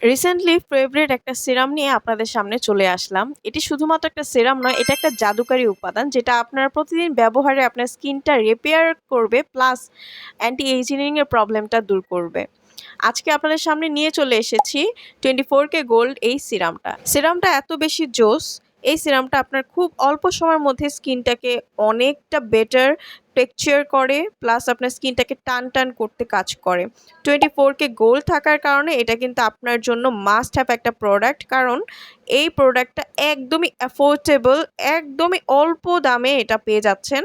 Recently favourite একটা serum নিয়ে আপনাদের সামনে চলে আসলাম। এটি শুধুমাত্র একটা সিরাম নয়, এটা একটা জাদুকারী উপাদান যেটা আপনার প্রতিদিন ব্যবহারে আপনার স্কিনটা রিপেয়ার করবে প্লাস অ্যান্টি এইজিনিং এর প্রবলেমটা দূর করবে। আজকে আপনাদের সামনে নিয়ে চলে এসেছি টোয়েন্টি ফোর কে গোল্ড এই সিরামটা সিরামটা এত বেশি জোস এই সিরামটা আপনার খুব অল্প সময়ের মধ্যে স্কিনটাকে অনেকটা বেটার টেক্সচার করে প্লাস আপনার স্কিনটাকে টান টান করতে কাজ করে। টোয়েন্টি ফোরকে গোল থাকার কারণে এটা কিন্তু আপনার জন্য মাস্ট হ্যাভ একটা প্রোডাক্ট কারণ এই প্রোডাক্টটা একদমই অ্যাফোর্ডেবল একদমই অল্প দামে এটা পেয়ে যাচ্ছেন।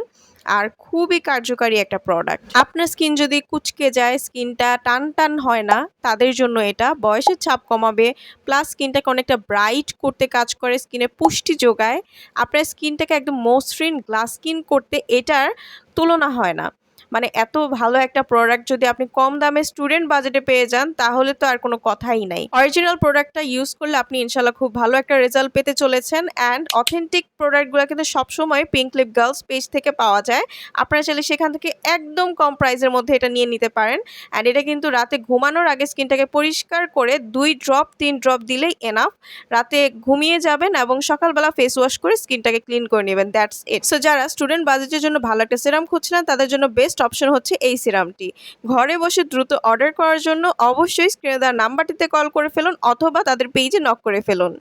আর খুবই কার্যকারী একটা প্রোডাক্ট আপনার স্কিন যদি কুচকে যায় স্কিনটা টান টান হয় না, তাদের জন্য এটা বয়সের ছাপ কমাবে প্লাস স্কিনটাকে অনেকটা ব্রাইট করতে কাজ করে স্কিনে পুষ্টি যোগায়। আপনার স্কিনটাকে একদম মসৃণ গ্লাস স্কিন করতে এটার তুলনা হয় না। মানে এত ভালো একটা প্রোডাক্ট যদি আপনি কম দামে স্টুডেন্ট বাজেটে পেয়ে যান, তাহলে তো আর কোনো কথাই নাই। অরিজিনাল প্রোডাক্টটা ইউজ করলে আপনি ইনশাল্লাহ খুব ভালো একটা রেজাল্ট পেতে চলেছেন অ্যান্ড অথেন্টিক প্রোডাক্টগুলো কিন্তু সবসময় পিঙ্ক লিপ গার্লস পেজ থেকে পাওয়া যায়। আপনারা চাইলে সেখান থেকে একদম কম প্রাইসের মধ্যে এটা নিয়ে নিতে পারেন। অ্যান্ড এটা কিন্তু রাতে ঘুমানোর আগে স্কিনটাকে পরিষ্কার করে দুই ড্রপ তিন ড্রপ দিলেই এনাফ রাতে ঘুমিয়ে যাবেন এবং সকালবেলা ফেস ওয়াশ করে স্কিনটাকে ক্লিন করে নেবেন দ্যাটস ইট সো যারা স্টুডেন্ট বাজেটের জন্য ভালো একটা সিরাম খুঁজছিলেন তাদের জন্য বেস্ট অপশন হচ্ছে এই সিরামটি ঘরে বসে দ্রুত অর্ডার করার জন্য অবশ্যই স্ক্রিনে দেওয়ার নাম্বারটিতে কল করে ফেলুন অথবা তাদের পেজে নক করে ফেলুন।